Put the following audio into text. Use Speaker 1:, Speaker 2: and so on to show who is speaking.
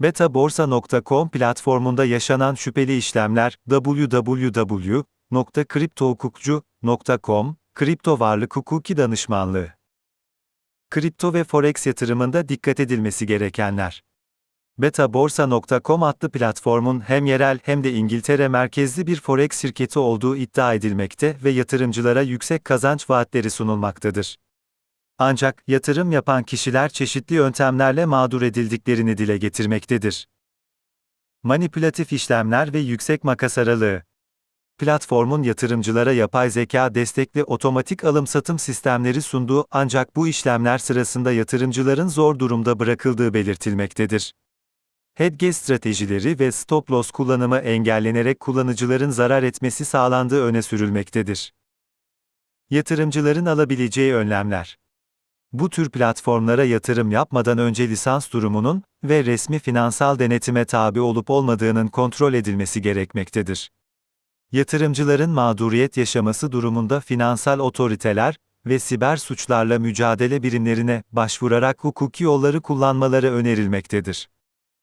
Speaker 1: Betaborsa.com platformunda yaşanan şüpheli işlemler www.kriptohukukcu.com, kripto varlık hukuki danışmanlığı. Kripto ve forex yatırımında dikkat edilmesi gerekenler. Betaborsa.com adlı platformun hem yerel hem de İngiltere merkezli bir forex şirketi olduğu iddia edilmekte ve yatırımcılara yüksek kazanç vaatleri sunulmaktadır. Ancak yatırım yapan kişiler çeşitli yöntemlerle mağdur edildiklerini dile getirmektedir. Manipülatif işlemler ve yüksek makas aralığı. Platformun yatırımcılara yapay zeka destekli otomatik alım-satım sistemleri sunduğu ancak bu işlemler sırasında yatırımcıların zor durumda bırakıldığı belirtilmektedir. Hedge stratejileri ve stop loss kullanımı engellenerek kullanıcıların zarar etmesi sağlandığı öne sürülmektedir. Yatırımcıların alabileceği önlemler bu tür platformlara yatırım yapmadan önce lisans durumunun ve resmi finansal denetime tabi olup olmadığının kontrol edilmesi gerekmektedir. Yatırımcıların mağduriyet yaşaması durumunda finansal otoriteler ve siber suçlarla mücadele birimlerine başvurarak hukuki yolları kullanmaları önerilmektedir.